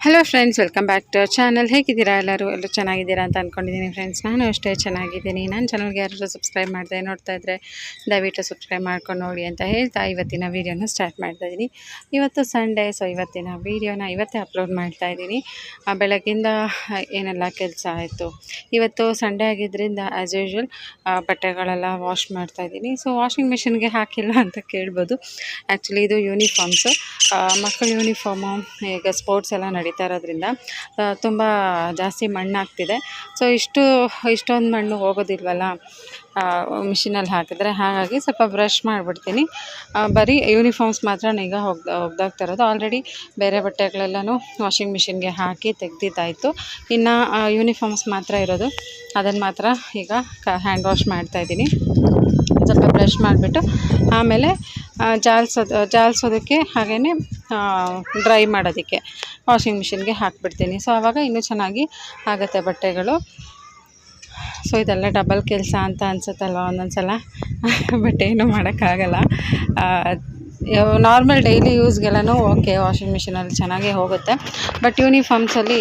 Hello friends welcome back to channel ಹೇಗಿದ್ದೀರಾ ಎಲ್ಲರೂ? ಎಲ್ಲರೂ ಚೆನ್ನಾಗಿದ್ದೀರಾ ಅಂತ ಅಂದ್ಕೊಂಡಿದ್ದೀನಿ ಫ್ರೆಂಡ್ಸ್ ನಾನು ಅಷ್ಟೇ ಚೆನ್ನಾಗಿದ್ದೀನಿ. ನನ್ನ ಚಾನಲ್ಗೆ ಯಾರು ಸಬ್ಸ್ಕ್ರೈಬ್ ಮಾಡ್ದೆ ನೋಡ್ತಾ ಇದ್ದರೆ ದಯವಿಟ್ಟು ಸಬ್ಸ್ಕ್ರೈಬ್ ಮಾಡ್ಕೊಂಡು ನೋಡಿ ಅಂತ ಹೇಳ್ತಾ ಇವತ್ತಿನ ವೀಡಿಯೋನ ಸ್ಟಾರ್ಟ್ ಮಾಡ್ತಾ ಇದ್ದೀನಿ ಇವತ್ತು ಸಂಡೇ ಸೊ ಇವತ್ತಿನ ವೀಡಿಯೋನ ಇವತ್ತೇ ಅಪ್ಲೋಡ್ ಮಾಡ್ತಾ ಇದ್ದೀನಿ ಆ, ಬೆಳಗ್ಗಿಂದ ಏನೆಲ್ಲ ಕೆಲಸ ಆಯಿತು? ಇವತ್ತು ಸಂಡೇ ಆಗಿದ್ದರಿಂದ ಆ್ಯಸ್ ಯೂಶ್ವಲ್ ಬಟ್ಟೆಗಳೆಲ್ಲ ವಾಶ್ ಮಾಡ್ತಾ ಇದ್ದೀನಿ ಸೊ ವಾಷಿಂಗ್ ಮಿಷಿನ್ಗೆ ಹಾಕಿಲ್ಲ ಅಂತ ಕೇಳ್ಬೋದು. ಆ್ಯಕ್ಚುಲಿ ಇದು ಯೂನಿಫಾರ್ಮ್ಸು ಮಕ್ಕಳ ಯೂನಿಫಾರ್ಮು ಈಗ ಸ್ಪೋರ್ಟ್ಸ್ ಎಲ್ಲ ನಡೀತಾ ಇರೋದ್ರಿಂದ ತುಂಬ ಜಾಸ್ತಿ ಮಣ್ಣಾಗ್ತಿದೆ. ಸೊ ಇಷ್ಟು, ಇಷ್ಟೊಂದು ಮಣ್ಣು ಹೋಗೋದಿಲ್ವಲ್ಲ ಮಿಷಿನಲ್ಲಿ ಹಾಕಿದ್ರೆ? ಹಾಗಾಗಿ ಸ್ವಲ್ಪ ಬ್ರಷ್ ಮಾಡಿಬಿಡ್ತೀನಿ. ಬರೀ ಯೂನಿಫಾರ್ಮ್ಸ್ ಮಾತ್ರ ಈಗ ಹೋಗ್ದ ಹೋಗ್ದಾಗ್ತಾ ಇರೋದು. ಆಲ್ರೆಡಿ ಬೇರೆ ಬಟ್ಟೆಗಳೆಲ್ಲನೂ ವಾಷಿಂಗ್ ಮಿಷಿನ್ಗೆ ಹಾಕಿ ತೆಗ್ದಿದ್ದಾಯಿತು. ಇನ್ನು ಯೂನಿಫಾರ್ಮ್ಸ್ ಮಾತ್ರ ಇರೋದು. ಅದನ್ನು ಮಾತ್ರ ಈಗ ಕ ಹ್ಯಾಂಡ್ ವಾಶ್ ಮಾಡ್ತಾಯಿದ್ದೀನಿ ಬ್ರಷ್ ಮಾಡಿಬಿಟ್ಟು ಆಮೇಲೆ ಜಾಲ್ಸೋದು, ಜಾಲ್ಸೋದಕ್ಕೆ ಹಾಗೆಯೇ ಡ್ರೈ ಮಾಡೋದಕ್ಕೆ ವಾಷಿಂಗ್ ಮಿಷಿನ್ಗೆ ಹಾಕ್ಬಿಡ್ತೀನಿ. ಸೊ ಆವಾಗ ಇನ್ನೂ ಚೆನ್ನಾಗಿ ಆಗುತ್ತೆ ಬಟ್ಟೆಗಳು. ಸೊ ಇದೆಲ್ಲ ಡಬಲ್ ಕೆಲಸ ಅಂತ ಅನಿಸುತ್ತಲ್ವ ಒಂದೊಂದು ಸಲ ಬಟ್ ಏನೂ ಮಾಡೋಕ್ಕಾಗಲ್ಲ. ನಾರ್ಮಲ್ ಡೈಲಿ ಯೂಸ್ಗೆಲ್ಲನೂ ಓಕೆ ವಾಷಿಂಗ್ ಮಿಷಿನಲ್ಲಿ ಚೆನ್ನಾಗೇ ಹೋಗುತ್ತೆ. ಬಟ್ ಯೂನಿಫಾರ್ಮ್ಸಲ್ಲಿ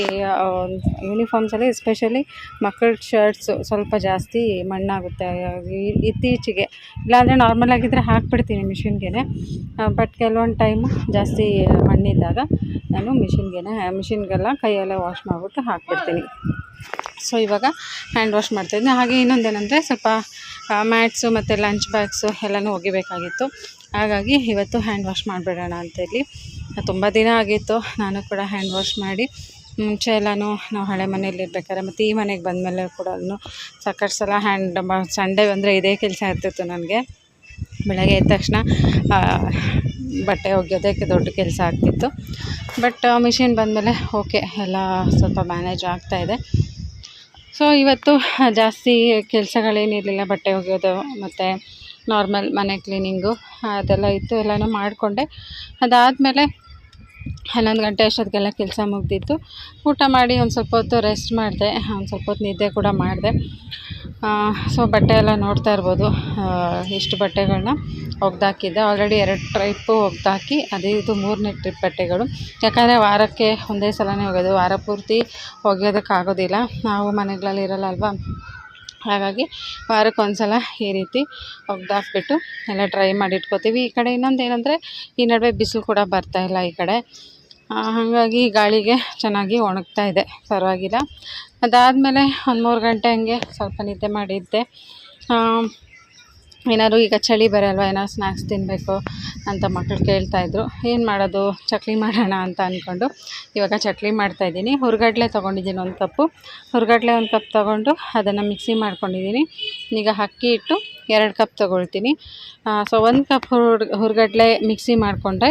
ಯೂನಿಫಾರ್ಮ್ಸಲ್ಲಿ ಎಸ್ಪೆಷಲಿ ಮಕ್ಕಳ ಶರ್ಟ್ಸು ಸ್ವಲ್ಪ ಜಾಸ್ತಿ ಮಣ್ಣಾಗುತ್ತೆ. ಇತ್ತೀಚೆಗೆ, ಇಲ್ಲಾಂದರೆ ನಾರ್ಮಲ್ ಆಗಿದ್ದರೆ ಹಾಕ್ಬಿಡ್ತೀನಿ ಮಿಷಿನ್ಗೆ ಬಟ್ ಕೆಲವೊಂದು ಟೈಮು ಜಾಸ್ತಿ ಮಣ್ಣಿದ್ದಾಗ ನಾನು ಮಿಷಿನ್ಗೆ ಮಿಷಿನ್ಗೆಲ್ಲ ಕೈಯಲ್ಲೇ ವಾಶ್ ಮಾಡಿಬಿಟ್ಟು ಹಾಕ್ಬಿಡ್ತೀನಿ. ಸೊ ಇವಾಗ ಹ್ಯಾಂಡ್ ವಾಶ್ ಮಾಡ್ತಾಯಿದ್ದೀನಿ ಹಾಗೆ ಇನ್ನೊಂದೇನೆಂದರೆ ಸ್ವಲ್ಪ ಮ್ಯಾಟ್ಸು ಮತ್ತು ಲಂಚ್ ಬ್ಯಾಗ್ಸು ಎಲ್ಲನೂ ಒಗಿಬೇಕಾಗಿತ್ತು. ಹಾಗಾಗಿ ಇವತ್ತು ಹ್ಯಾಂಡ್ ವಾಶ್ ಮಾಡಿಬಿಡೋಣ ಅಂತೇಳಿ. ತುಂಬ ದಿನ ಆಗಿತ್ತು, ನಾನು ಕೂಡ ಹ್ಯಾಂಡ್ ವಾಶ್ ಮಾಡಿ. ಮುಂಚೆ ಎಲ್ಲನೂ ನಾವು ಹಳೆ ಮನೇಲಿ ಇರ್ಬೇಕಾದ್ರೆ ಮತ್ತು ಈ ಮನೆಗೆ ಬಂದಮೇಲೆ ಕೂಡ ಸಾಕಷ್ಟು ಸಲ ಹ್ಯಾಂಡ್ ಸಂಡೇ ಬಂದರೆ ಇದೇ ಕೆಲಸ ಇರ್ತಿತ್ತು ನನಗೆ. ಬೆಳಗ್ಗೆ ಎದ್ದ ತಕ್ಷಣ ಬಟ್ಟೆ ಒಗೆಯೋದಕ್ಕೆ ದೊಡ್ಡ ಕೆಲಸ ಆಗ್ತಿತ್ತು. ಬಟ್ ಮಿಷಿನ್ ಬಂದಮೇಲೆ ಓಕೆ ಎಲ್ಲ ಸ್ವಲ್ಪ ಮ್ಯಾನೇಜ್ ಆಗ್ತಾಯಿದೆ ಸೊ ಇವತ್ತು ಜಾಸ್ತಿ ಕೆಲಸಗಳೇನಿರಲಿಲ್ಲ, ಬಟ್ಟೆ ಒಗೆಯೋದು ಮತ್ತು ನಾರ್ಮಲ್ ಮನೆ ಕ್ಲೀನಿಂಗು, ಅದೆಲ್ಲ ಇತ್ತು, ಎಲ್ಲನೂ ಮಾಡಿಕೊಂಡೆ. ಅದಾದಮೇಲೆ ಹನ್ನೊಂದು ಗಂಟೆ ಅಷ್ಟೊತ್ತಿಗೆಲ್ಲ ಕೆಲಸ ಮುಗ್ದಿತ್ತು. ಊಟ ಮಾಡಿ ಒಂದು ಸ್ವಲ್ಪ ಹೊತ್ತು ರೆಸ್ಟ್ ಮಾಡಿದೆ ಒಂದು ಸ್ವಲ್ಪ ಹೊತ್ತು ನಿದ್ದೆ ಕೂಡ ಮಾಡಿದೆ. ಸೊ ಬಟ್ಟೆ ಎಲ್ಲ ನೋಡ್ತಾ ಇರ್ಬೋದು ಇಷ್ಟು ಬಟ್ಟೆಗಳನ್ನ ಒಗ್ದಾಕಿದ್ದೆ. ಆಲ್ರೆಡಿ ಎರಡು ಟ್ರಿಪ್ಪು ಒಗ್ದಾಕಿ, ಅದೇ ಇದು ಮೂರನೇ ಟ್ರಿಪ್ ಬಟ್ಟೆಗಳು. ಯಾಕಂದರೆ ವಾರಕ್ಕೆ ಒಂದೇ ಸಲನೇ ಒಗೆಯೋದು ವಾರ ಪೂರ್ತಿ ಒಗೆಯೋದಕ್ಕಾಗೋದಿಲ್ಲ. ನಾವು ಮನೆಗಳಲ್ಲಿ ಇರಲ್ಲ ಅಲ್ವಾ? ಹಾಗಾಗಿ ವಾರಕ್ಕೆ ಒಂದು ಸಲ ಈ ರೀತಿ ಒಗ್ದಾಕ್ಬಿಟ್ಟು ಎಲ್ಲ ಡ್ರೈ ಮಾಡಿ ಇಟ್ಕೋತೀವಿ ಈ ಕಡೆ ಇನ್ನೊಂದು ಏನಂದರೆ ಈ ನಡುವೆ ಬಿಸಿಲು ಕೂಡ ಬರ್ತಾ ಇಲ್ಲ ಈ ಕಡೆ. ಹಾಗಾಗಿ ಗಾಳಿಗೆ ಚೆನ್ನಾಗಿ ಒಣಗ್ತಾ ಇದೆ. ಪರವಾಗಿಲ್ಲ. ಅದಾದಮೇಲೆ ಒಂದು ಮೂರು ಗಂಟೆ ಹಂಗೆ ಸ್ವಲ್ಪ ನಿದ್ದೆ ಮಾಡಿದ್ದೆ. ಏನಾದ್ರು ಈಗ ಚಳಿ ಬರಲ್ವ ಏನಾದ್ರು ಸ್ನ್ಯಾಕ್ಸ್ ತಿನ್ನಬೇಕು ಅಂತ ಮಕ್ಕಳು ಕೇಳ್ತಾಯಿದ್ರು ಏನು ಮಾಡೋದು, ಚಕ್ಲಿ ಮಾಡೋಣ ಅಂತ ಅಂದ್ಕೊಂಡು ಇವಾಗ ಚಕ್ಲಿ ಮಾಡ್ತಾಯಿದ್ದೀನಿ ಹುರ್ಗಡ್ಲೆ ತೊಗೊಂಡಿದ್ದೀನಿ ಒಂದು ಕಪ್ಪು. ಹುರ್ಗಡ್ಲೆ ಒಂದು ಕಪ್ ತೊಗೊಂಡು ಅದನ್ನು ಮಿಕ್ಸಿ ಮಾಡ್ಕೊಂಡಿದ್ದೀನಿ. ಈಗ ಅಕ್ಕಿ ಹಿಟ್ಟು ಎರಡು ಕಪ್ ತೊಗೊಳ್ತೀನಿ. ಸೊ ಒಂದು ಕಪ್ ಹುರ್ ಹುರ್ಗಡ್ಲೆ ಮಿಕ್ಸಿ ಮಾಡಿಕೊಂಡ್ರೆ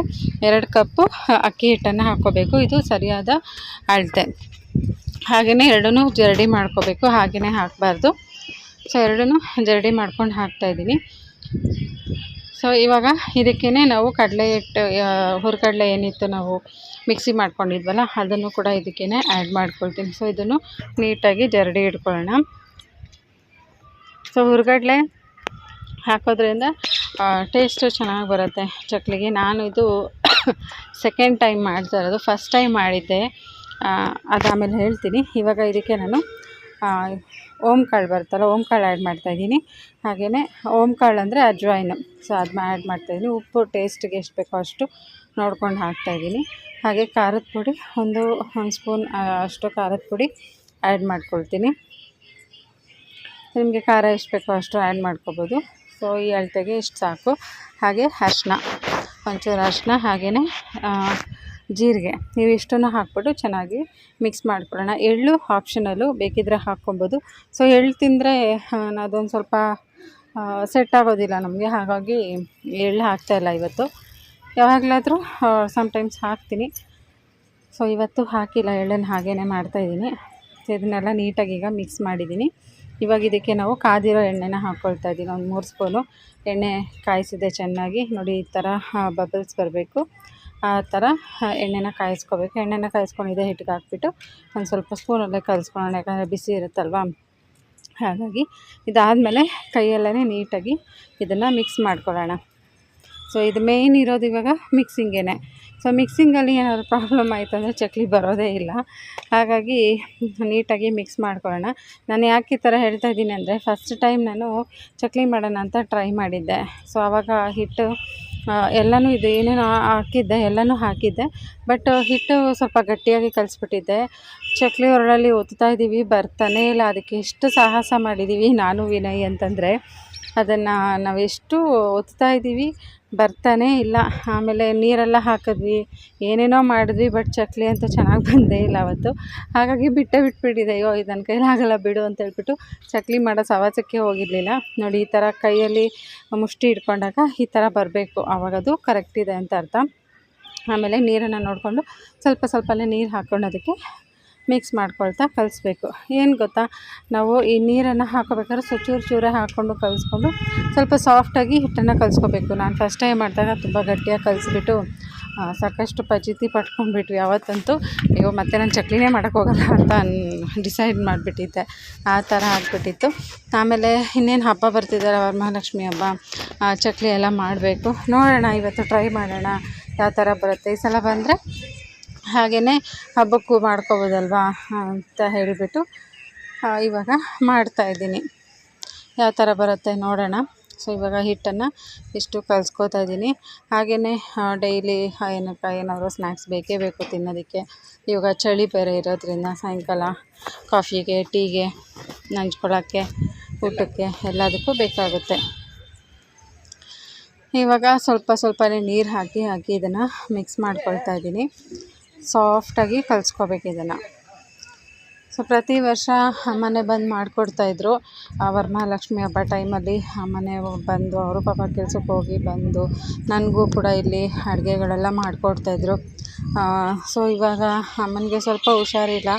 ಎರಡು ಕಪ್ಪು ಅಕ್ಕಿ ಹಿಟ್ಟನ್ನು ಹಾಕ್ಕೋಬೇಕು. ಇದು ಸರಿಯಾದ ಅಳತೆ. ಹಾಗೆಯೇ ಎರಡನ್ನೂ ಜರಡಿ ಮಾಡ್ಕೋಬೇಕು. ಹಾಗೆಯೇ ಹಾಕಬಾರ್ದು. ಸೊ ಎರಡನ್ನೂ ಜರಡಿ ಮಾಡ್ಕೊಂಡು ಹಾಕ್ತಾಯಿದ್ದೀನಿ ಸೊ ಇವಾಗ ಇದಕ್ಕೇ ನಾವು ಕಡಲೆ ಹಿಟ್ಟು ಆ, ಏನಿತ್ತು ನಾವು ಮಿಕ್ಸಿ ಮಾಡ್ಕೊಂಡಿದ್ವಲ್ಲ ಅದನ್ನು ಕೂಡ ಇದಕ್ಕೇ ಆ್ಯಡ್ ಮಾಡ್ಕೊಳ್ತೀನಿ. ಸೊ ಇದನ್ನು ನೀಟಾಗಿ ಜರಡಿ ಇಟ್ಕೊಳ್ಳೋಣ. ಸೊ ಹುರ್ಗಡ್ಲೆ ಹಾಕೋದ್ರಿಂದ ಟೇಸ್ಟು ಚೆನ್ನಾಗಿ ಬರುತ್ತೆ. ಚಕ್ಲಿಗೆ ನಾನು ಇದು ಸೆಕೆಂಡ್ ಟೈಮ್ ಮಾಡ್ತಾ ಇರೋದು ಫಸ್ಟ್ ಟೈಮ್ ಮಾಡಿದ್ದೆ. ಅದಾಮೇಲೆ ಹೇಳ್ತೀನಿ. ಇವಾಗ ಇದಕ್ಕೆ ನಾನು ಓಮ್ ಕಾಳು ಬರುತ್ತಲ್ಲ ಓಮ್ ಕಾಳು ಆ್ಯಡ್ ಮಾಡ್ತಾಯಿದ್ದೀನಿ ಹಾಗೆಯೇ ಓಮ್ ಕಾಳು ಅಂದರೆ ಅಜ್ವಾಯಿನ್. ಸೊ ಅದನ್ನ ಆ್ಯಡ್ ಮಾಡ್ತಾಯಿದ್ದೀನಿ ಉಪ್ಪು ಟೇಸ್ಟಿಗೆ ಎಷ್ಟು ಬೇಕೋ ಅಷ್ಟು ನೋಡ್ಕೊಂಡು ಹಾಕ್ತಾಯಿದ್ದೀನಿ ಹಾಗೆ ಖಾರದ ಪುಡಿ, ಒಂದು ಒಂದು ಸ್ಪೂನ್ ಅಷ್ಟು ಖಾರದ ಪುಡಿ ಆ್ಯಡ್ ಮಾಡ್ಕೊಳ್ತೀನಿ. ನಿಮಗೆ ಖಾರ ಎಷ್ಟು ಬೇಕೋ ಅಷ್ಟು ಆ್ಯಡ್ ಮಾಡ್ಕೊಬೋದು. ಸೊ ಈ ಅಳತೆಗೆ ಇಷ್ಟು ಸಾಕು. ಹಾಗೆ ಅರ್ಶಿನ ಒಂಚೂರು ಅರ್ಶಿನ ಹಾಗೆಯೇ ಜೀರಿಗೆ ಇವಿಷ್ಟನ್ನು ಹಾಕ್ಬಿಟ್ಟು ಚೆನ್ನಾಗಿ ಮಿಕ್ಸ್ ಮಾಡ್ಕೊಳ್ಳೋಣ. ಎಳ್ಳು ಆಪ್ಷನಲ್ಲು ಬೇಕಿದ್ದರೆ ಹಾಕ್ಕೊಬೋದು. ಸೊ ಎಳ್ಳು ತಿಂದರೆ ಅದೊಂದು ಸ್ವಲ್ಪ ಸೆಟ್ ಆಗೋದಿಲ್ಲ ನಮಗೆ. ಹಾಗಾಗಿ ಎಳ್ಳು ಹಾಕ್ತಾಯಿಲ್ಲ ಇವತ್ತು. ಯಾವಾಗಲಾದರೂ ಸಮ್ಟೈಮ್ಸ್ ಹಾಕ್ತೀನಿ. ಸೊ ಇವತ್ತು ಹಾಕಿಲ್ಲ. ಎಳ್ಳನ್ನು ಹಾಗೇ ಮಾಡ್ತಾಯಿದ್ದೀನಿ ಇದನ್ನೆಲ್ಲ ನೀಟಾಗಿ ಈಗ ಮಿಕ್ಸ್ ಮಾಡಿದ್ದೀನಿ. ಇವಾಗ ಇದಕ್ಕೆ ನಾವು ಕಾದಿರೋ ಎಣ್ಣೆನ ಹಾಕ್ಕೊಳ್ತಾ ಇದ್ದೀನಿ. ಒಂದು ಮೂರು ಸ್ಪೂನು ಎಣ್ಣೆ ಕಾಯಿಸಿದೆ ಚೆನ್ನಾಗಿ. ನೋಡಿ, ಈ ಥರ ಬಬಲ್ಸ್ ಬರಬೇಕು. ಆ ಥರ ಎಣ್ಣೆನ ಕಾಯಿಸ್ಕೋಬೇಕು. ಎಣ್ಣೆನ ಕಾಯಿಸ್ಕೊಂಡು ಇದೇ ಹಿಟ್ಟಿಗೆ ಹಾಕ್ಬಿಟ್ಟು ಒಂದು ಸ್ವಲ್ಪ ಸ್ಪೂನಲ್ಲೇ ಕಲಿಸ್ಕೊಳ್ಳೋಣ, ಯಾಕಂದರೆ ಬಿಸಿ ಇರುತ್ತಲ್ವ? ಹಾಗಾಗಿ ಇದಾದಮೇಲೆ ಕೈಯಲ್ಲೇ ನೀಟಾಗಿ ಇದನ್ನು ಮಿಕ್ಸ್ ಮಾಡ್ಕೊಳ್ಳೋಣ. ಸೊ ಇದು ಮೇಯ್ನ್ ಇರೋದು ಇವಾಗ ಮಿಕ್ಸಿಂಗೇನೆ ಸೊ ಮಿಕ್ಸಿಂಗಲ್ಲಿ ಏನಾದ್ರು ಪ್ರಾಬ್ಲಮ್ ಆಯಿತು ಅಂದರೆ ಚಕ್ಲಿ ಬರೋದೇ ಇಲ್ಲ. ಹಾಗಾಗಿ ನೀಟಾಗಿ ಮಿಕ್ಸ್ ಮಾಡ್ಕೊಳ್ಳೋಣ. ನಾನು ಯಾಕೆ ಈ ಥರ ಹೇಳ್ತಾ ಇದ್ದೀನಿ ಅಂದರೆ ಫಸ್ಟ್ ಟೈಮ್ ನಾನು ಚಕ್ಲಿ ಮಾಡೋಣ ಅಂತ ಟ್ರೈ ಮಾಡಿದ್ದೆ. ಸೊ ಆವಾಗ ಹಿಟ್ಟು ಎಲ್ಲನೂ ಇದು ಏನೇನು ಹಾಕಿದ್ದೆ, ಎಲ್ಲನೂ ಹಾಕಿದ್ದೆ. ಬಟ್ ಹಿಟ್ಟು ಸ್ವಲ್ಪ ಗಟ್ಟಿಯಾಗಿ ಕಲಿಸ್ಬಿಟ್ಟಿದ್ದೆ. ಚಕ್ಲಿ ಒರಳಲ್ಲಿ ಒತ್ತುತ್ತಾ ಇದ್ದೀವಿ ಬರ್ತಾನೇ ಇಲ್ಲ. ಅದಕ್ಕೆ ಎಷ್ಟು ಸಾಹಸ ಮಾಡಿದ್ದೀವಿ ನಾನು ವಿನಯ್ ಅಂತಂದರೆ. ಅದನ್ನು ನಾವೆಷ್ಟು ಒತ್ತುತ್ತಾ ಇದ್ದೀವಿ ಬರ್ತಾನೇ ಇಲ್ಲ. ಆಮೇಲೆ ನೀರೆಲ್ಲ ಹಾಕಿದ್ವಿ. ಏನೇನೋ ಮಾಡಿದ್ವಿ, ಬಟ್ ಚಕ್ಲಿ ಅಂತೂ ಚೆನ್ನಾಗಿ ಬಂದೇ ಇಲ್ಲ ಅವತ್ತು. ಹಾಗಾಗಿ ಬಿಟ್ಟೇ ಬಿಟ್ಬಿಟ್ಟಿದೆ. ಅಯ್ಯೋ ಇದು ನನ್ನ ಕೈಲಾಗಲ್ಲ ಬಿಡು ಅಂತ ಹೇಳ್ಬಿಟ್ಟು ಚಕ್ಲಿ ಮಾಡೋ ಸವಾಸಕ್ಕೆ ಹೋಗಿರಲಿಲ್ಲ. ನೋಡಿ, ಈ ಥರ ಕೈಯಲ್ಲಿ ಮುಷ್ಟಿ ಹಿಡ್ಕೊಂಡಾಗ ಈ ಥರ ಬರಬೇಕು. ಆವಾಗದು ಕರೆಕ್ಟ್ ಇದೆ ಅಂತ ಅರ್ಥ. ಆಮೇಲೆ ನೀರನ್ನು ನೋಡಿಕೊಂಡು ಸ್ವಲ್ಪ ಸ್ವಲ್ಪನೇ ನೀರು ಹಾಕ್ಕೊಂಡು ಅದಕ್ಕೆ ಮಿಕ್ಸ್ ಮಾಡ್ಕೊಳ್ತಾ ಕಲಿಸ್ಬೇಕು. ಏನು ಗೊತ್ತಾ? ನಾವು ಈ ನೀರನ್ನು ಹಾಕೋಬೇಕಾದ್ರೆ ಸೊ ಚೂರು ಚೂರೇ ಹಾಕ್ಕೊಂಡು ಕಲಿಸ್ಕೊಂಡು ಸ್ವಲ್ಪ ಸಾಫ್ಟಾಗಿ ಹಿಟ್ಟನ್ನು ಕಲಿಸ್ಕೋಬೇಕು. ನಾನು ಫಸ್ಟ್ ಟೈಮ್ ಮಾಡಿದಾಗ ತುಂಬ ಗಟ್ಟಿಯಾಗಿ ಕಲಿಸ್ಬಿಟ್ಟು ಸಾಕಷ್ಟು ಪಚಿತಿ ಪಟ್ಕೊಂಡ್ಬಿಟ್ವಿ. ಯಾವತ್ತಂತೂ ಅಯ್ಯೋ, ಮತ್ತೆ ನಾನು ಚಕ್ಲಿನೇ ಮಾಡೋಕ್ಕೆ ಹೋಗಲ್ಲ ಅಂತ ಡಿಸೈಡ್ ಮಾಡಿಬಿಟ್ಟಿದ್ದೆ. ಆ ಥರ ಆಗಿಬಿಟ್ಟಿತ್ತು. ಆಮೇಲೆ ಇನ್ನೇನು ಹಬ್ಬ ಬರ್ತಿದ್ದಾರೆ ವರಮಹಾಲಕ್ಷ್ಮಿ ಹಬ್ಬ ಚಕ್ಲಿ ಎಲ್ಲ ಮಾಡಬೇಕು. ನೋಡೋಣ, ಇವತ್ತು ಟ್ರೈ ಮಾಡೋಣ, ಯಾವ ಥರ ಬರುತ್ತೆ. ಈ ಸಲ ಬಂದರೆ ಹಾಗೆಯೇ ಹಬ್ಬಕ್ಕೂ ಮಾಡ್ಕೊಬೋದಲ್ವಾ ಅಂತ ಹೇಳಿಬಿಟ್ಟು ಇವಾಗ ಮಾಡ್ತಾಯಿದ್ದೀನಿ ಯಾವ ಥರ ಬರುತ್ತೆ ನೋಡೋಣ. ಸೊ, ಇವಾಗ ಹಿಟ್ಟನ್ನು ಇಷ್ಟು ಕಲಿಸ್ಕೋತಾ ಇದ್ದೀನಿ. ಹಾಗೆಯೇ ಡೈಲಿ ಏನಪ್ಪ ಏನಾದರೂ ಸ್ನ್ಯಾಕ್ಸ್ ಬೇಕೇ ಬೇಕು ತಿನ್ನೋದಕ್ಕೆ. ಇವಾಗ ಚಳಿ ಬೇರೆ ಇರೋದ್ರಿಂದ ಸಾಯಂಕಾಲ ಕಾಫಿಗೆ, ಟೀಗೆ ನಂಚ್ಕೊಳ್ಳೋಕ್ಕೆ ಊಟಕ್ಕೆ ಎಲ್ಲದಕ್ಕೂ ಬೇಕಾಗುತ್ತೆ. ಇವಾಗ ಸ್ವಲ್ಪ ಸ್ವಲ್ಪನೇ ನೀರು ಹಾಕಿ ಹಾಕಿ ಇದನ್ನು ಮಿಕ್ಸ್ ಮಾಡ್ಕೊಳ್ತಾ ಇದ್ದೀನಿ. ಸಾಫ್ಟಾಗಿ ಕಲಿಸ್ಕೋಬೇಕು ಇದನ್ನು. ಸೊ ಪ್ರತಿ ವರ್ಷ ಅಮ್ಮನೆ ಬಂದು ಮಾಡಿಕೊಡ್ತಾಯಿದ್ರು ವರಮಹಾಲಕ್ಷ್ಮಿ ಹಬ್ಬ ಟೈಮಲ್ಲಿ ಅಮ್ಮನೆ ಬಂದು, ಅವರು ಪಾಪ ಕೆಲ್ಸಕ್ಕೆ ಹೋಗಿ ಬಂದು, ನನಗೂ ಕೂಡ ಇಲ್ಲಿ ಅಡುಗೆಗಳೆಲ್ಲ ಮಾಡಿಕೊಡ್ತಾಯಿದ್ರು ಸೊ ಇವಾಗ ಅಮ್ಮನಿಗೆ ಸ್ವಲ್ಪ ಹುಷಾರಿಲ್ಲ.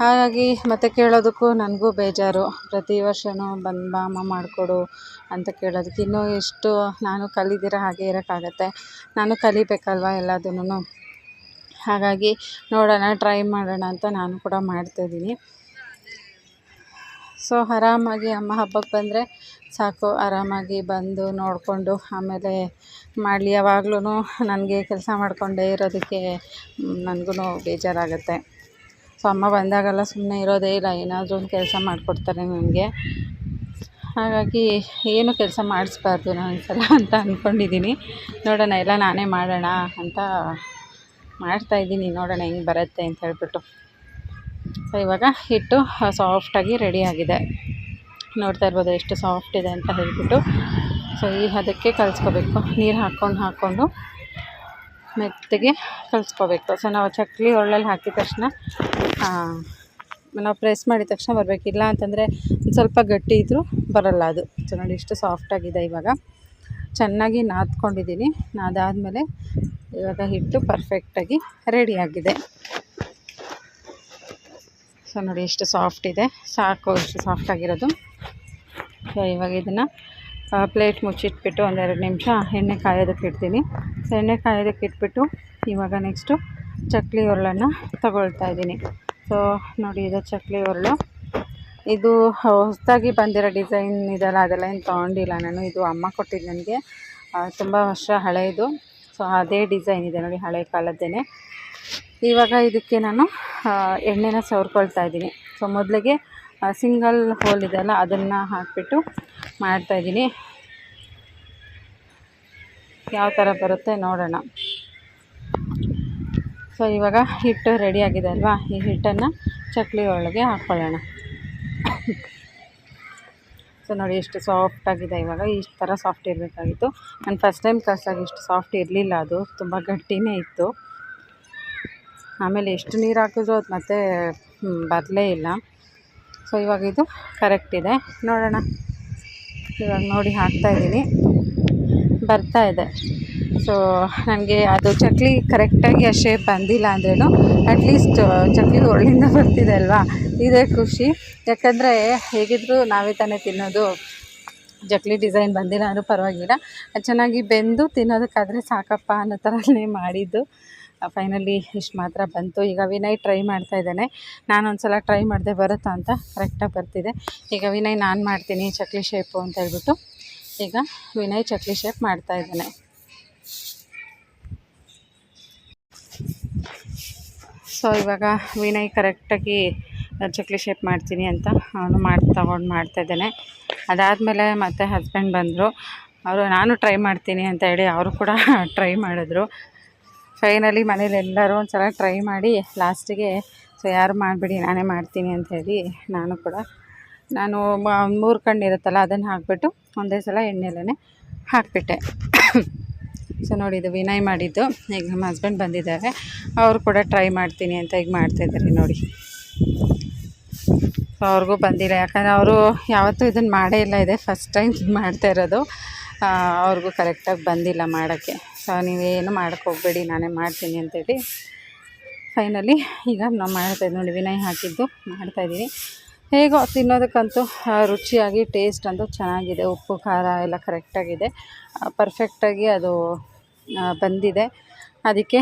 ಹಾಗಾಗಿ ಮತ್ತೆ ಕೇಳೋದಕ್ಕೂ ನನಗೂ ಬೇಜಾರು. ಪ್ರತಿ ವರ್ಷವೂ ಬಂದು ಬಾ, ಅಮ್ಮ ಮಾಡಿಕೊಡು ಅಂತ ಕೇಳೋದಕ್ಕೆ. ಇನ್ನೂ ಎಷ್ಟು ನಾನು ಕಲಿದಿರ ಹಾಗೆ ಇರೋಕ್ಕಾಗತ್ತೆ. ನಾನು ಕಲಿಬೇಕಲ್ವ ಎಲ್ಲದನ್ನೂ? ಹಾಗಾಗಿ ನೋಡೋಣ ಟ್ರೈ ಮಾಡೋಣ ಅಂತ ನಾನು ಕೂಡ ಮಾಡ್ತಾಯಿದ್ದೀನಿ ಸೊ ಆರಾಮಾಗಿ ಅಮ್ಮ ಹಬ್ಬಕ್ಕೆ ಬಂದರೆ ಸಾಕು. ಆರಾಮಾಗಿ ಬಂದು ನೋಡಿಕೊಂಡು ಆಮೇಲೆ ಮಾಡಲಿ. ಯಾವಾಗ್ಲೂ ನನಗೆ ಕೆಲಸ ಮಾಡಿಕೊಂಡೇ ಇರೋದಕ್ಕೆ ನನಗೂ ಬೇಜಾರಾಗುತ್ತೆ. ಸೊ ಅಮ್ಮ ಬಂದಾಗೆಲ್ಲ ಸುಮ್ಮನೆ ಇರೋದೇ ಇಲ್ಲ. ಏನಾದರೂ ಒಂದು ಕೆಲಸ ಮಾಡಿಕೊಡ್ತಾರೆ ನನಗೆ. ಹಾಗಾಗಿ ಏನು ಕೆಲಸ ಮಾಡಿಸ್ಬಾರ್ದು ನಾನು ಸಲ ಅಂತ ಅಂದ್ಕೊಂಡಿದ್ದೀನಿ ನೋಡೋಣ, ಎಲ್ಲ ನಾನೇ ಮಾಡೋಣ ಅಂತ ಮಾಡ್ತಾಯಿದ್ದೀನಿ ನೋಡೋಣ ಹೆಂಗೆ ಬರುತ್ತೆ ಅಂತ ಹೇಳ್ಬಿಟ್ಟು. ಸೊ ಇವಾಗ ಹಿಟ್ಟು ಸಾಫ್ಟಾಗಿ ಆಗಿದೆ. ನೋಡ್ತಾ ಇರ್ಬೋದು ಎಷ್ಟು ಸಾಫ್ಟ್ ಇದೆ ಅಂತ ಹೇಳಿಬಿಟ್ಟು. ಸೊ ಈ ಅದಕ್ಕೆ ಕಲಿಸ್ಕೋಬೇಕು. ನೀರು ಹಾಕ್ಕೊಂಡು ಹಾಕ್ಕೊಂಡು ಮೆತ್ತಗೆ ಕಲಿಸ್ಕೋಬೇಕು. ಸೊ ನಾವು ಚಕ್ಲಿ ಒಳ್ಳಲ್ಲಿ ಹಾಕಿದ ತಕ್ಷಣ ನಾವು ಪ್ರೆಸ್ ಮಾಡಿದ ತಕ್ಷಣ ಬರಬೇಕು. ಇಲ್ಲ ಅಂತಂದರೆ ಸ್ವಲ್ಪ ಗಟ್ಟಿ ಇದ್ದರೂ ಬರಲ್ಲ ಅದು. ಸೊ ನೋಡಿ, ಇಷ್ಟು ಸಾಫ್ಟಾಗಿದೆ ಇವಾಗ. ಚೆನ್ನಾಗಿ ನಾದ್ಕೊಂಡಿದ್ದೀನಿ. ನಾದಾದಮೇಲೆ ಇವಾಗ ಹಿಟ್ಟು ಪರ್ಫೆಕ್ಟಾಗಿ ರೆಡಿಯಾಗಿದೆ ಸೊ ನೋಡಿ ಎಷ್ಟು ಸಾಫ್ಟ್ ಇದೆ. ಸಾಕು ಸಾಫ್ಟ್ ಸಾಫ್ಟಾಗಿರೋದು ಸೊ ಇವಾಗ ಇದನ್ನು ಪ್ಲೇಟ್ ಮುಚ್ಚಿಟ್ಬಿಟ್ಟು ಒಂದೆರಡು ನಿಮಿಷ ಎಣ್ಣೆ ಕಾಯೋದಕ್ಕೆ ಇಡ್ತೀನಿ. ಸೊ ಎಣ್ಣೆ ಕಾಯೋದಕ್ಕೆ ಇಟ್ಬಿಟ್ಟು ಇವಾಗ ನೆಕ್ಸ್ಟು ಚಕ್ಲಿ ಉರುಳನ್ನು ತಗೊಳ್ತಾ ಇದ್ದೀನಿ. ಸೊ ನೋಡಿ ಇದು ಚಕ್ಲಿ ಉರುಳು ಇದು ಹೊಸದಾಗಿ ಬಂದಿರೋ ಡಿಸೈನ್ ಇದೆಲ್ಲ, ಅದೆಲ್ಲ ಏನು ತೊಗೊಂಡಿಲ್ಲ ನಾನು. ಇದು ಅಮ್ಮ ಕೊಟ್ಟಿದ್ದು ನನಗೆ. ತುಂಬ ವರ್ಷ ಹಳೆಯದು ಸೊ ಅದೇ ಡಿಸೈನ್ ಇದೆ ನೋಡಿ ಹಳೆ ಕಾಲದ್ದೇ ಇವಾಗ ಇದಕ್ಕೆ ನಾನು ಎಣ್ಣೆನ ಸವರ್ಕೊಳ್ತಾ ಇದ್ದೀನಿ. ಸೊ ಮೊದಲಿಗೆ ಸಿಂಗಲ್ ಹೋಲ್ ಇದೆಯಲ್ಲ ಅದನ್ನು ಹಾಕಿಬಿಟ್ಟು ಮಾಡ್ತಾಯಿದ್ದೀನಿ ಯಾವ ಥರ ಬರುತ್ತೆ ನೋಡೋಣ. ಸೊ ಇವಾಗ ಹಿಟ್ಟು ರೆಡಿ ಆಗಿದೆ ಅಲ್ವಾ? ಈ ಹಿಟ್ಟನ್ನು ಚಕ್ಲಿ ಒಳಗೆ ಹಾಕ್ಕೊಳ್ಳೋಣ ಸೊ ನೋಡಿ ಎಷ್ಟು ಸಾಫ್ಟ್ ಆಗಿದೆ ಇವಾಗ. ಈ ಥರ ಸಾಫ್ಟ್ ಇರಬೇಕಾಗಿತ್ತು. ನಾನು ಫಸ್ಟ್ ಟೈಮ್ ಕಳ್ಸಾಗ ಇಷ್ಟು ಸಾಫ್ಟ್ ಇರಲಿಲ್ಲ ಅದು. ತುಂಬ ಗಟ್ಟಿನೇ ಇತ್ತು. ಆಮೇಲೆ ಎಷ್ಟು ನೀರು ಹಾಕಿದ್ರು ಅದು ಮತ್ತೆ ಬರಲೇ ಇಲ್ಲ. ಸೊ ಇವಾಗ ಇದು ಕರೆಕ್ಟ್ ಇದೆ. ನೋಡೋಣ. ಇವಾಗ ನೋಡಿ ಹಾಕ್ತಾಯಿದ್ದೀನಿ ಬರ್ತಾ ಇದೆ. ಸೊ ನನಗೆ ಅದು ಚಕ್ಲಿ ಕರೆಕ್ಟಾಗಿ ಆ ಶೇಪ್ ಬಂದಿಲ್ಲ ಅಂದ್ರೂ ಅಟ್ಲೀಸ್ಟ್ ಚಕ್ಲಿ ಒಳ್ಳಿಂದ ಬರ್ತಿದೆ ಅಲ್ವಾ? ಇದೇ ಖುಷಿ. ಯಾಕಂದರೆ ಹೇಗಿದ್ದರೂ ನಾವೇ ತಾನೇ ತಿನ್ನೋದು. ಚಕ್ಲಿ ಡಿಸೈನ್ ಬಂದಿಲ್ಲ ಅಂದರೂ ಪರವಾಗಿಲ್ಲ. ಚೆನ್ನಾಗಿ ಬೆಂದು ತಿನ್ನೋದಕ್ಕಾದರೆ ಸಾಕಪ್ಪ ಅನ್ನೋ ಥರನೇ ಮಾಡಿದ್ದು. ಫೈನಲಿ ಇಷ್ಟು ಮಾತ್ರ ಬಂತು. ಈಗ ವಿನಯ್ ಟ್ರೈ ಮಾಡ್ತಾ ಇದ್ದಾನೆ. ನಾನು ಒಂದು ಸಲ ಟ್ರೈ ಮಾಡಿದೆ ಬರುತ್ತಾ ಅಂತ ಕರೆಕ್ಟಾಗಿ ಬರ್ತಿದೆ. ಈಗ ವಿನಯ್ ನಾನು ಮಾಡ್ತೀನಿ ಚಕ್ಲಿ ಶೇಪು ಅಂತ ಹೇಳ್ಬಿಟ್ಟು. ಈಗ ವಿನಯ್ ಚಕ್ಲಿ ಶೇಪ್ ಮಾಡ್ತಾ ಇದ್ದಾನೆ. ಸೊ ಇವಾಗ ವಿನಯ್ ಕರೆಕ್ಟಾಗಿ ಚಕ್ಲಿ ಶೇಪ್ ಮಾಡ್ತೀನಿ ಅಂತ ಅವನು ಮಾಡಿ, ತಗೊಂಡು ಮಾಡ್ತಾಯಿದ್ದಾನೆ ಅದಾದಮೇಲೆ ಮತ್ತೆ ಹಸ್ಬೆಂಡ್ ಬಂದರು. ಅವರು, ನಾನು ಟ್ರೈ ಮಾಡ್ತೀನಿ ಅಂತ ಹೇಳಿ ಅವರು ಕೂಡ ಟ್ರೈ ಮಾಡಿದ್ರು. ಫೈನಲಿ ಮನೇಲಿ ಎಲ್ಲರೂ ಒಂದು ಸಲ ಟ್ರೈ ಮಾಡಿ ಲಾಸ್ಟಿಗೆ ಸೊ ಯಾರು ಮಾಡಿಬಿಡಿ, ನಾನೇ ಮಾಡ್ತೀನಿ ಅಂತ ಹೇಳಿ ನಾನು ಕೂಡ, ನಾನು ಮೂರು ಕಣ್ಣು ಇರುತ್ತಲ್ಲ, ಅದನ್ನು ಹಾಕಿಬಿಟ್ಟು ಒಂದೇ ಸಲ ಎಣ್ಣೆಲೇ ಹಾಕಿಬಿಟ್ಟೆ. ಸೊ ನೋಡಿ, ಇದು ವಿನಯ್ ಮಾಡಿದ್ದು. ಈಗ ನಮ್ಮ ಹಸ್ಬೆಂಡ್ ಬಂದಿದ್ದಾರೆ. ಅವರು ಕೂಡ ಟ್ರೈ ಮಾಡ್ತೀನಿ ಅಂತ ಈಗ ಮಾಡ್ತಾಯಿದ್ದಾರೆ ನೋಡಿ. ಸೊ ಅವ್ರಿಗೂ ಬಂದಿಲ್ಲ. ಯಾಕಂದರೆ ಅವರು ಯಾವತ್ತೂ ಇದನ್ನು ಮಾಡೇ ಇಲ್ಲ. ಇದೆ ಫಸ್ಟ್ ಟೈಮ್ ಮಾಡ್ತಾ ಇರೋದು. ಅವ್ರಿಗೂ ಕರೆಕ್ಟಾಗಿ ಬಂದಿಲ್ಲ ಮಾಡೋಕ್ಕೆ. ಸೊ ನೀವೇನು ಮಾಡೋಕ್ಕೆ ಹೋಗಬೇಡಿ, ನಾನೇ ಮಾಡ್ತೀನಿ ಅಂತೇಳಿ. ಫೈನಲಿ ಈಗ ನಾವು ಮಾಡ್ತಾಯಿದ್ದು ನೋಡಿ, ವಿನಯ್ ಹಾಕಿದ್ದು ಮಾಡ್ತಾಯಿದ್ದೀನಿ ಹೇಗೋ ತಿನ್ನೋದಕ್ಕಂತೂ ರುಚಿಯಾಗಿ ಟೇಸ್ಟ್ ಅಂತೂ ಚೆನ್ನಾಗಿದೆ. ಉಪ್ಪು, ಖಾರ ಎಲ್ಲ ಕರೆಕ್ಟಾಗಿದೆ ಪರ್ಫೆಕ್ಟಾಗಿ ಅದು ಬಂದಿದೆ. ಅದಕ್ಕೆ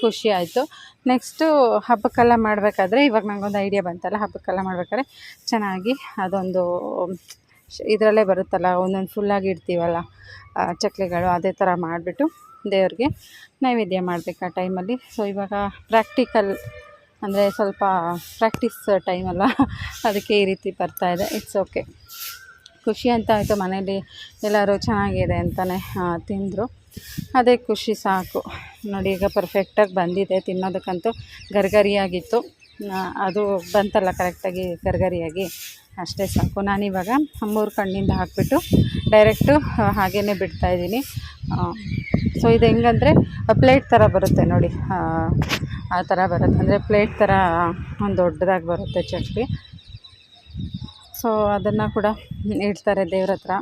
ಖುಷಿ ಆಯಿತು. ನೆಕ್ಸ್ಟು ಹಬ್ಬಕ್ಕೆಲ್ಲ ಮಾಡಬೇಕಾದ್ರೆ ಇವಾಗ ನನಗೊಂದು ಐಡಿಯಾ ಬಂತಲ್ಲ, ಹಬ್ಬಕ್ಕೆಲ್ಲ ಮಾಡ್ಬೇಕಾದ್ರೆ ಚೆನ್ನಾಗಿ ಅದೊಂದು, ಇದರಲ್ಲೇ ಬರುತ್ತಲ್ಲ, ಒಂದೊಂದು ಫುಲ್ಲಾಗಿ ಇಡ್ತೀವಲ್ಲ ಚಕ್ಲಿಗಳು ಅದೇ ಥರ ಮಾಡಿಬಿಟ್ಟು ದೇವ್ರಿಗೆ ನೈವೇದ್ಯ ಮಾಡಬೇಕು ಆ ಟೈಮಲ್ಲಿ ಸೊ ಇವಾಗ ಪ್ರಾಕ್ಟಿಕಲ್ ಅಂದರೆ ಸ್ವಲ್ಪ ಪ್ರಾಕ್ಟೀಸ್ ಟೈಮಲ್ಲ ಅದಕ್ಕೆ ಈ ರೀತಿ ಬರ್ತಾಯಿದೆ ಇಟ್ಸ್ ಓಕೆ ಖುಷಿ ಅಂತ ಆಯಿತು ಮನೇಲಿ ಎಲ್ಲರೂ ಚೆನ್ನಾಗಿದೆ ಅಂತಲೇ ತಿಂದರು. ಅದೇ ಖುಷಿ ಸಾಕು. ನೋಡಿ ಈಗ ಪರ್ಫೆಕ್ಟಾಗಿ ಬಂದಿದೆ. ತಿನ್ನೋದಕ್ಕಂತೂ ಗರ್ಗರಿಯಾಗಿತ್ತು. ಅದು ಬಂತಲ್ಲ ಕರೆಕ್ಟಾಗಿ ಗರ್ಗರಿಯಾಗಿ. ಅಷ್ಟೇ ಸಾಕು. ನಾನಿವಾಗ ಮೂರು ಕಣ್ಣಿಂದ ಹಾಕಿಬಿಟ್ಟು ಡೈರೆಕ್ಟು ಹಾಗೇ ಬಿಡ್ತಾಯಿದ್ದೀನಿ ಸೊ ಇದು ಹೆಂಗಂದರೆ ಪ್ಲೇಟ್ ಥರ ಬರುತ್ತೆ ನೋಡಿ. ಆ, ಥರ ಬರುತ್ತೆ. ಅಂದರೆ ಪ್ಲೇಟ್ ಥರ ಒಂದು ದೊಡ್ಡದಾಗಿ ಬರುತ್ತೆ ಚಕ್ಲಿ ಸೊ ಅದನ್ನು ಕೂಡ ಇಡ್ತಾರೆ ದೇವ್ರ ಹತ್ರ.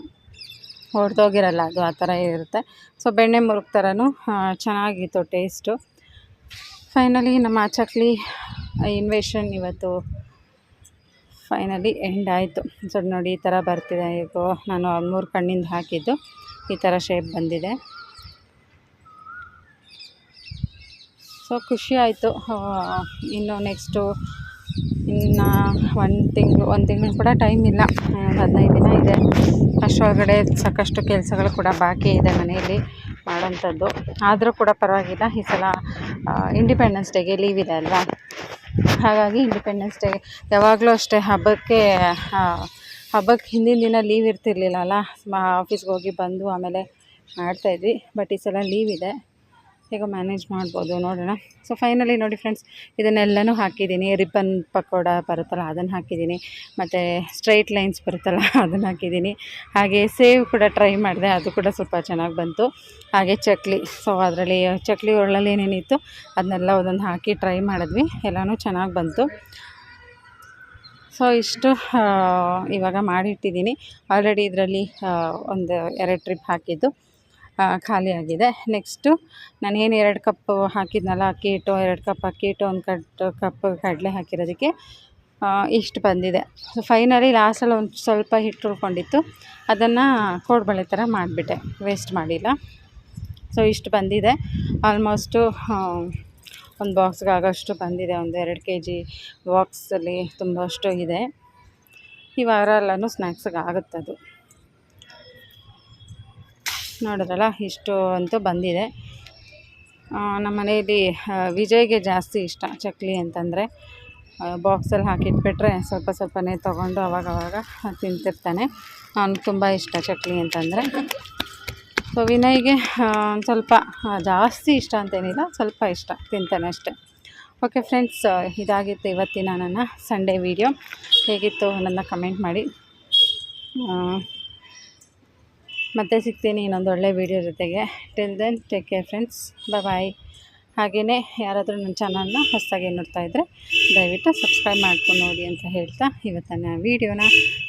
ಹೊಡೆದೋಗಿರಲ್ಲ ಅದು ಆ ಥರ ಇರುತ್ತೆ. ಸೊ ಬೆಣ್ಣೆ ಮುರುಕ್ ಥರನೂ ಚೆನ್ನಾಗಿತ್ತು ಟೇಸ್ಟು. ಫೈನಲಿ ನಮ್ಮ ಚಕ್ಲಿ ಇನ್ವೇಷನ್ ಇವತ್ತು ಫೈನಲಿ ಎಂಡ್ ಆಯಿತು. ಸೊ ನೋಡಿ, ಈ ಥರ ಬರ್ತಿದೆ. ಈಗ ನಾನು ಮೂರು ಕಣ್ಣಿಂದ ಹಾಕಿದ್ದು, ಈ ಥರ ಶೇಪ್ ಬಂದಿದೆ. ಸೊ ಖುಷಿ ಆಯಿತು. ಇನ್ನು ನೆಕ್ಸ್ಟು ಇನ್ನು ಒಂದು ತಿಂಗಳು ಒಂದು ತಿಂಗಳು ಕೂಡ ಟೈಮ್ ಇಲ್ಲ. ಹದಿನೈದು ದಿನ ಇದೆ. ಅಷ್ಟರೊಳಗಡೆ ಸಾಕಷ್ಟು ಕೆಲಸಗಳು ಕೂಡ ಬಾಕಿ ಇದೆ ಮನೆಯಲ್ಲಿ ಮಾಡೋಂಥದ್ದು ಆದರೂ ಕೂಡ ಪರವಾಗಿಲ್ಲ. ಈ ಸಲ ಇಂಡಿಪೆಂಡೆನ್ಸ್ ಡೇಗೆ ಲೀವ್ ಇದೆ ಅಲ್ವಾ? ಹಾಗಾಗಿ ಇಂಡಿಪೆಂಡೆನ್ಸ್ ಡೇ ಯಾವಾಗಲೂ ಅಷ್ಟೇ ಹಬ್ಬಕ್ಕೆ ಹಬ್ಬಕ್ಕೆ ಹಿಂದಿನ ದಿನ ಲೀವ್ ಇರ್ತಿರ್ಲಿಲ್ಲ ಅಲ್ಲ? ಆಫೀಸ್ಗೆ ಹೋಗಿ ಬಂದು ಆಮೇಲೆ ಮಾಡ್ತಾಯಿದ್ವಿ ಬಟ್ ಈ ಸಲ ಲೀವ್ ಇದೆ. ಹೇಗೋ ಮ್ಯಾನೇಜ್ ಮಾಡ್ಬೋದು, ನೋಡೋಣ. ಸೊ ಫೈನಲಿ ನೋಡಿ ಫ್ರೆಂಡ್ಸ್ ಇದನ್ನೆಲ್ಲನೂ ಹಾಕಿದ್ದೀನಿ. ರಿಬ್ಬನ್ ಪಕೋಡ ಬರುತ್ತಲ್ಲ, ಅದನ್ನು ಹಾಕಿದ್ದೀನಿ. ಮತ್ತು ಸ್ಟ್ರೈಟ್ ಲೈನ್ಸ್ ಬರುತ್ತಲ್ಲ, ಅದನ್ನು ಹಾಕಿದ್ದೀನಿ. ಹಾಗೆ ಸೇವ್ ಕೂಡ ಟ್ರೈ ಮಾಡಿದೆ, ಅದು ಕೂಡ ಸ್ವಲ್ಪ ಚೆನ್ನಾಗಿ ಬಂತು. ಹಾಗೆ ಚಕ್ಲಿ ಸೊ ಅದರಲ್ಲಿ ಚಕ್ಲಿ ಒಳ್ಳಲ್ಲಿ ಏನೇನಿತ್ತು, ಅದನ್ನೆಲ್ಲ ಒಂದೊಂದು ಹಾಕಿ ಟ್ರೈ ಮಾಡಿದ್ವಿ. ಎಲ್ಲನೂ ಚೆನ್ನಾಗಿ ಬಂತು. ಸೊ ಇಷ್ಟು ಇವಾಗ ಮಾಡಿಟ್ಟಿದ್ದೀನಿ. ಆಲ್ರೆಡಿ ಇದರಲ್ಲಿ ಒಂದು ಎರಡು ಟ್ರಿಪ್ ಹಾಕಿದ್ದು. ಆ, ಖಾಲಿ ಆಗಿದೆ ನೆಕ್ಸ್ಟು ನಾನೇನು ಎರಡು ಕಪ್ ಹಾಕಿದ್ನಲ್ಲ ಅಕ್ಕಿ ಹಿಟ್ಟು ಎರಡು ಕಪ್ ಅಕ್ಕಿ ಹಿಟ್ಟು ಒಂದು ಕಟ್ ಕಪ್ ಕಡಲೆ ಹಾಕಿರೋದಕ್ಕೆ ಇಷ್ಟು ಬಂದಿದೆ. ಸೊ ಫೈನಲಿ ಲಾಸ್ಟಲ್ಲಿ ಒಂದು ಸ್ವಲ್ಪ ಹಿಟ್ಟು ಉಳ್ಕೊಂಡಿತ್ತು. ಅದನ್ನು ಕೋಡ್ಬಳೆ ಥರ ಮಾಡಿಬಿಟ್ಟೆ. ವೇಸ್ಟ್ ಮಾಡಿಲ್ಲ. ಸೊ ಇಷ್ಟು ಬಂದಿದೆ. ಆಲ್ಮೋಸ್ಟು ಒಂದು ಬಾಕ್ಸ್ಗೆ ಆಗೋಷ್ಟು ಬಂದಿದೆ. ಒಂದು ಎರಡು ಕೆ ಜಿ ಬಾಕ್ಸಲ್ಲಿ ತುಂಬಷ್ಟು ಇದೆ. ಈ ವಾರ ಎಲ್ಲನೂ ಸ್ನ್ಯಾಕ್ಸಿಗೆ ಆಗುತ್ತೆ ಅದು ನೋಡಿದ್ರಲ್ಲ, ಇಷ್ಟು ಅಂತೂ ಬಂದಿದೆ. ನಮ್ಮ ಮನೆಯಲ್ಲಿ ವಿಜಯ್ಗೆ ಜಾಸ್ತಿ ಇಷ್ಟ ಚಕ್ಲಿ ಅಂತಂದರೆ ಬಾಕ್ಸಲ್ಲಿ ಹಾಕಿಟ್ಬಿಟ್ರೆ ಸ್ವಲ್ಪ ಸ್ವಲ್ಪನೇ ತೊಗೊಂಡು ಅವಾಗವಾಗ ಅವಾಗ ತಿಂತಿರ್ತಾನೆ. ಅವ್ನಿಗೆ ತುಂಬ ಇಷ್ಟ ಚಕ್ಲಿ ಅಂತಂದರೆ. ಸೊ ವಿನಯ್ಗೆ ಸ್ವಲ್ಪ ಜಾಸ್ತಿ ಇಷ್ಟ ಅಂತೇನಿಲ್ಲ, ಸ್ವಲ್ಪ ಇಷ್ಟ ತಿಂತಾನೆ ಅಷ್ಟೆ. ಓಕೆ ಫ್ರೆಂಡ್ಸ್ ಇದಾಗಿತ್ತು ಇವತ್ತಿನ ನನ್ನ ಸಂಡೇ ವಿಡಿಯೋ ಹೇಗಿತ್ತು ನನ್ನ ಕಮೆಂಟ್ ಮಾಡಿ. ಮತ್ತೆ ಸಿಗ್ತೀನಿ ಇನ್ನೊಂದು ಒಳ್ಳೆ ವೀಡಿಯೋ ಜೊತೆಗೆ. Till then take care friends bye ಹಾಗೆಯೇ ಯಾರಾದರೂ ನನ್ನ ಚಾನಲ್ನ ಹೊಸದಾಗಿ ನೋಡ್ತಾ ಇದ್ದರೆ ದಯವಿಟ್ಟು ಸಬ್ಸ್ಕ್ರೈಬ್ ಮಾಡ್ಕೊಂಡು ನೋಡಿ ಅಂತ ಹೇಳ್ತಾ ಇವತ್ತಿನ ವೀಡಿಯೋನ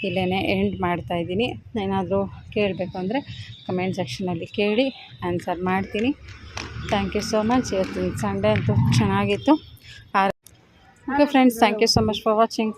ಇಲ್ಲೇ ಎಂಡ್ ಮಾಡ್ತಾ ಇದ್ದೀನಿ. ಏನಾದರೂ ಕೇಳಬೇಕು ಅಂದರೆ ಕಮೆಂಟ್ ಸೆಕ್ಷನಲ್ಲಿ ಕೇಳಿ ಆನ್ಸರ್ ಮಾಡ್ತೀನಿ. ಥ್ಯಾಂಕ್ ಯು ಸೋ ಮಚ್ ಇವತ್ತಿನ ಸಂಡೇ ಅಂತೂ ಚೆನ್ನಾಗಿತ್ತು. Okay friends thank you so much for watching